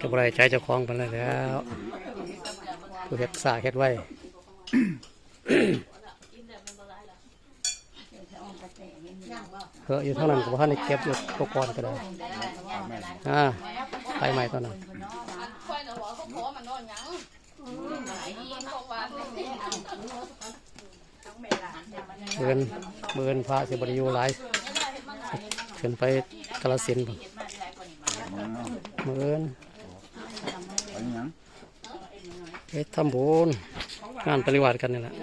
ก็บ่ได้ใจเจ้าของกันแล้วผู้เฮ็ดสาเฮ็ดไว้เฮอะอยู่เท่านั้นก็บ่ทันได้เก็บอยู่ตัวก่อนก็ได้อ่าไปใหม่ตอนนั้นเมันนอนหยังไอ้นี่เขาว่าเนี่ยเบินเบินพระสิบริยูหลายขึ้นไปกาลสินธุ์พุ่นเบิน ไปหยังไปทำบุญงานปริวาสกันนี่แหละ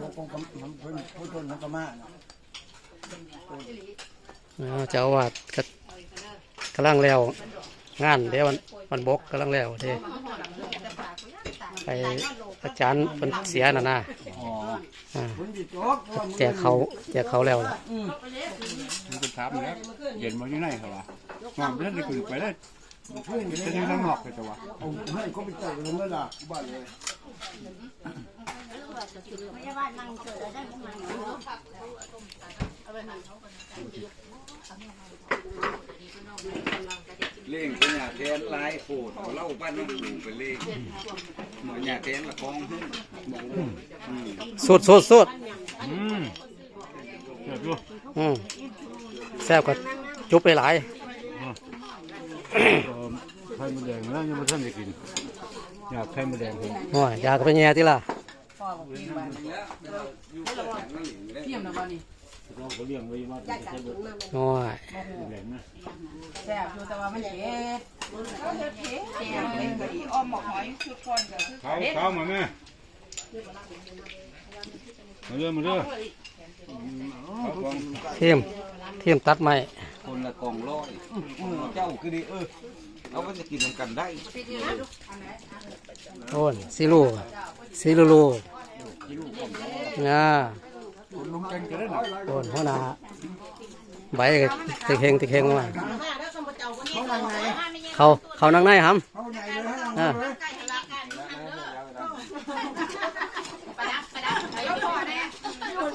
บ่คงกำมันเพิ่นผู้ชนมันก็มาน่ะอ่าเจ้าอาวาดก็กำลังแล้ว งานเดี๋ยววันวันบกกำลังแล้วเด้ไปอาจารย์เป็นเสียน่ะนะอ๋ออ่าเพิ่นสิจบว่ามือแจกเขาแจกเขาแล้วล่ะมันเป็นทับเนี่ยเย็นมาอยู่ไหนเขาวะ งอมเล่นได้คุยไปได้เพื่อนจะยังนั่งหอกเลยแต่ว่าเอาให้เขาไปเจอกันเลยล่ะบ้านเลยเล่งเป็นยาแทนลายโคตรเอาเหล่าบ้านน้องปู่เป็นเล่งเหมือนยาแทนละคองหึ่งอืมสุดสุดสุดอืมเจ็บอยู่อืมแซ่บก็จุบไปหลายเออ ไข่มดแดงแล้วยังไม่ทันได้กิน อยากไข่มดแดงผมโอ้ยอยากไปแย่ที่ล่ะเทียมนะบ่นี่เราก็เลี้ยงไว้ว่าจะใช้บดโอ้ยแดงนะแซ่บอยู่แต่ว่ามันเผ็ดแซ่บเป็นกะอีอ้อมหมกหอยชุดก่อนก็คือเขาเขามาแม่มาเรื่อยมาเรื่อยเขาของเทียมเทียมตัดไม้ คนละกองร้อยเจ้าคือดีเออเอาไว้จะกินนำกันได้โอ้นซิลูซิลูลูนะคนลุงกันก็ได้หน่อยโอ้นหัวหน้าใบก็ติเฮงติเฮงมาเขาเขานั่งในครับเขาใหญ่เลยฮะอ่า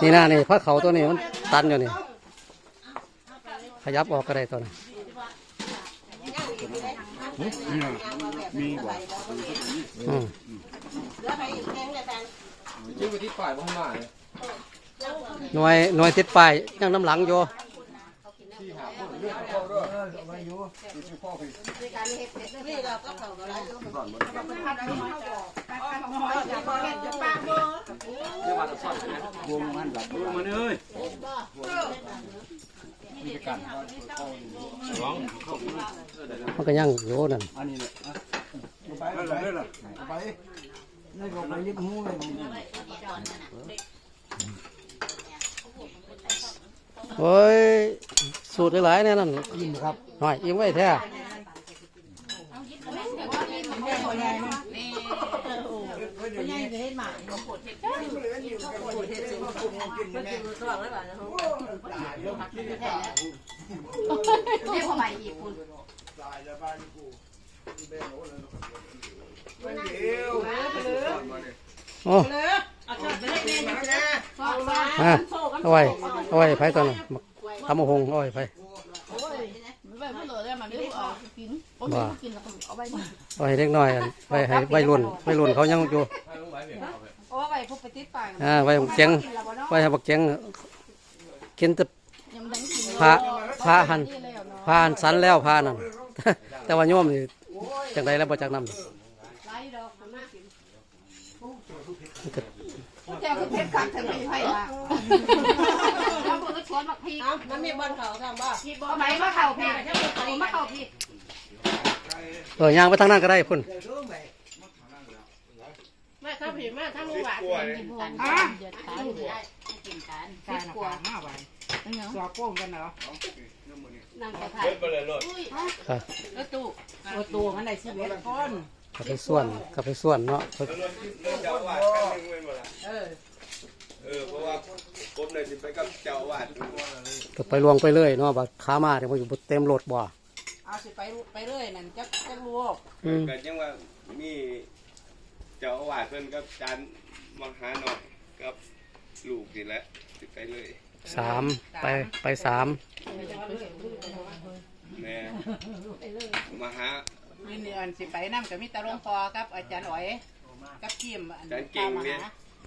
นี่นะนี่พระเขาตัวนี้มันตันอยู่นี่ ขยับออกก็ได้ตัวนี้นี่นะมีบ่อืมชื่อไปที่ฝ่ายบ้านมาหน่วยหน่วยติดป้ายยังน้ำหลังอยู่วงมันหลับลุงมาเลยมันก็ยังอยู่นั่นอันนี้เลยไปไปไปนี่ก็ไปยิบหูเลย โอ้ยสูตรหลายๆเนี่ยนั่นยิ้มครับหน่อยอิ่มไว้แท้ เรียกว่าใหม่อีกคุณโอ้ฮะเอาไว้เอาไว้ไผตอนนั้นทำมะฮงเอาไว้ไผไปเพื่อเลยมันไม่เอากินผมไม่กินแล้วเอาไปนี่เอาให้เล็กน้อยไว้ให้วัยรุ่นวัยรุ่นเขายังอยู่ โอ้ไปพวกไปติดปากอ่าไว้บักเจียงไว้ให้บักเจียงกินแต่ยังไม่ได้กินพระพระหันพระหันสันแล้วพระนั่น แต่ว่าโยมนี่จังไดแล้วบ่จักนำแกคือเพชรกัดถึงไม่ไผ่ละแล้วมันก็ชวนมาพีมันมีบอลเขาทำบ่พีบอกไหนมาเข่าพีมาเข่าพีเออย่างไปทางนั้นก็ได้พุ่น แม่ข้าวผีแม่ข้าวหวานกินกันเดือดตายได้กินกันการกว่ามาไว้สอบโป้งกันเนาะนั่งกระทะครับแล้วตู้โอ้ตัวมันได้ชีวิตคนก็ไปส่วนก็ไปส่วนเนาะเจ้าอาวาสกันหนึ่งเว้นหมดละเออเออเพราะว่าผมเลยสิไปกับเจ้าอาวาสก็ไปลวงไปเลยเนาะบัดขามาเดี๋ยวมันอยู่บ่เต็มรถบ่เอาสิไปไปเรื่อยนั่นจักจักลูกอืมก็ยังว่ามี เจ้าอาวาสเพิ่นกับจานมาหาหน่อยกับลูกนี่แหละสิไปเลยสามไปไปสามแมาหามีเนือนสิไปนำกับมีตาหลวงพอกับอาจารย์อ๋อย กับทีมอาจารย์เก่งเนี่ยตามมาหา